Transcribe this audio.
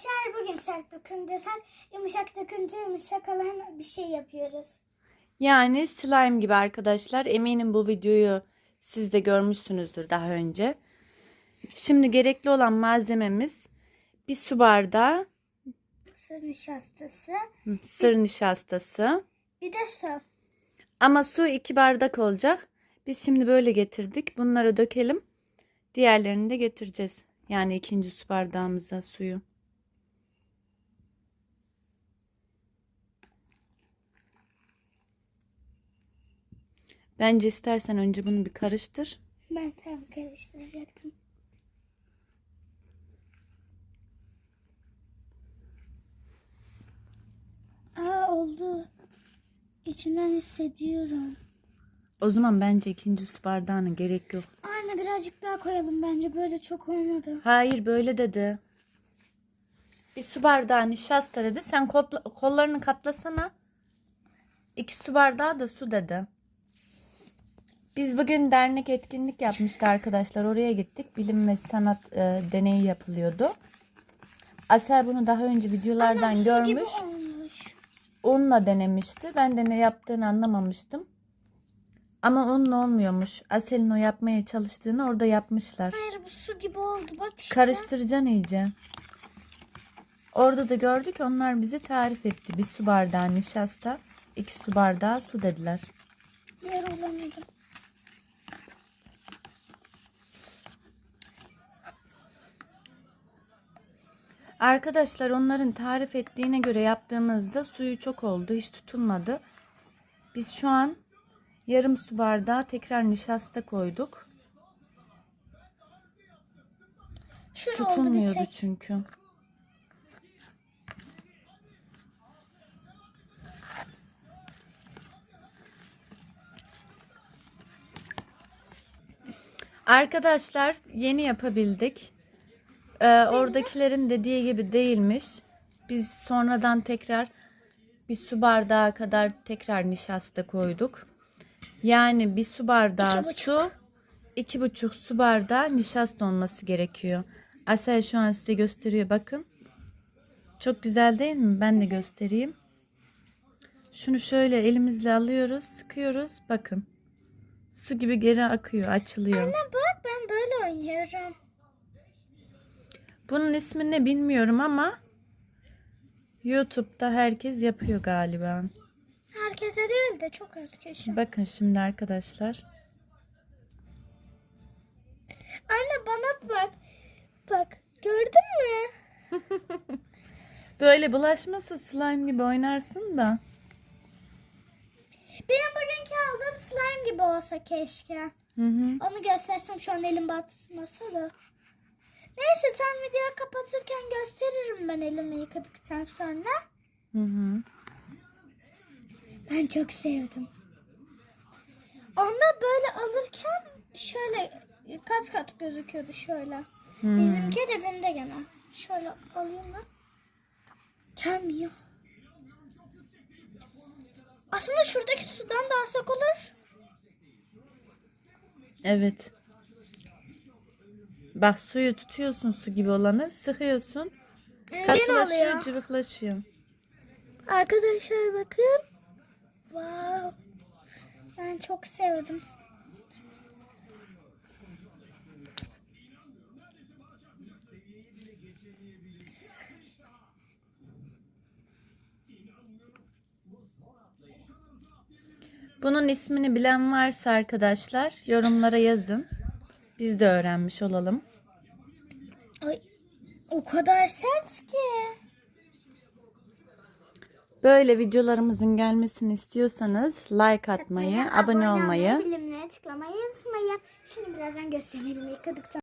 Arkadaşlar bugün sert dokunca sert, yumuşak dokunca yumuşak olan bir şey yapıyoruz. Yani slime gibi arkadaşlar. Eminim bu videoyu siz de görmüşsünüzdür daha önce. Şimdi gerekli olan malzememiz bir su bardağı Mısır nişastası, sır nişastası. bir de su. Ama su iki bardak olacak. Biz şimdi böyle getirdik. Bunları dökelim. Diğerlerini de getireceğiz. Yani ikinci su bardağımıza suyu. Bence istersen önce bunu bir karıştır. Ben tam karıştıracaktım. Aa oldu. İçimden hissediyorum. O zaman bence ikinci su bardağına gerek yok. Anne birazcık daha koyalım bence böyle çok olmadı. Hayır böyle dedi. Bir su bardağı nişasta dedi. Sen kotla- kollarını katlasana. İki su bardağı da su dedi. Biz bugün dernek etkinlik yapmıştı arkadaşlar. Oraya gittik. Bilim ve sanat e, deneyi yapılıyordu. Asel bunu daha önce videolardan Su görmüş. gibi olmuş. Unla denemişti. Ben de ne yaptığını anlamamıştım. Ama unla olmuyormuş. Asel'in o yapmaya çalıştığını orada yapmışlar. Hayır bu su gibi oldu bak işte. Karıştıracaksın iyice. Orada da gördük onlar bize tarif etti. Bir su bardağı nişasta, iki su bardağı su dediler. Yer olamadım. Arkadaşlar onların tarif ettiğine göre yaptığımızda suyu çok oldu. Hiç tutulmadı. Biz şu an yarım su bardağı tekrar nişasta koyduk. Bir Tutulmuyordu çünkü. Arkadaşlar yeni yapabildik. Ee, oradakilerin dediği gibi değilmiş. Biz sonradan tekrar bir su bardağı kadar tekrar nişasta koyduk. Yani bir su bardağı İki su, iki buçuk su bardağı nişasta olması gerekiyor. Asel şu an size gösteriyor bakın. Çok güzel değil mi? Ben de göstereyim. Şunu şöyle elimizle alıyoruz, sıkıyoruz. Bakın. Su gibi geri akıyor, açılıyor. Anne bak ben böyle oynuyorum. Bunun ismini ne bilmiyorum ama YouTube'da herkes yapıyor galiba. Herkese değil de çok az kişi. Bakın şimdi arkadaşlar. Anne bana bak. Bak gördün mü? Böyle bulaşmasa slime gibi oynarsın da. Benim bugünkü aldığım slime gibi olsa keşke. Hı hı. Onu göstersem şu an elim batmasa da. Neyse tam videoyu kapatırken gösteririm ben elimi yıkadıktan sonra. Hı hı. Ben çok sevdim. Onda böyle alırken şöyle kat kat gözüküyordu şöyle. Bizimki dibinde gene. Şöyle alayım mı? Gelmiyor. Aslında şuradaki sudan da alsak olur. Evet. Bak suyu tutuyorsun su gibi olanı sıkıyorsun. oluyor. Katılaşıyor, cıvıklaşıyor. Arkadaşlar bakın. Wow. Ben çok sevdim. Bunun ismini bilen varsa arkadaşlar yorumlara yazın. Biz de öğrenmiş olalım. Ay o kadar sert ki. Böyle videolarımızın gelmesini istiyorsanız like atmayı, abone olmayı Bilimleri tıklamayı unutmayın. Şunu birazdan gösterelim yıkadıktan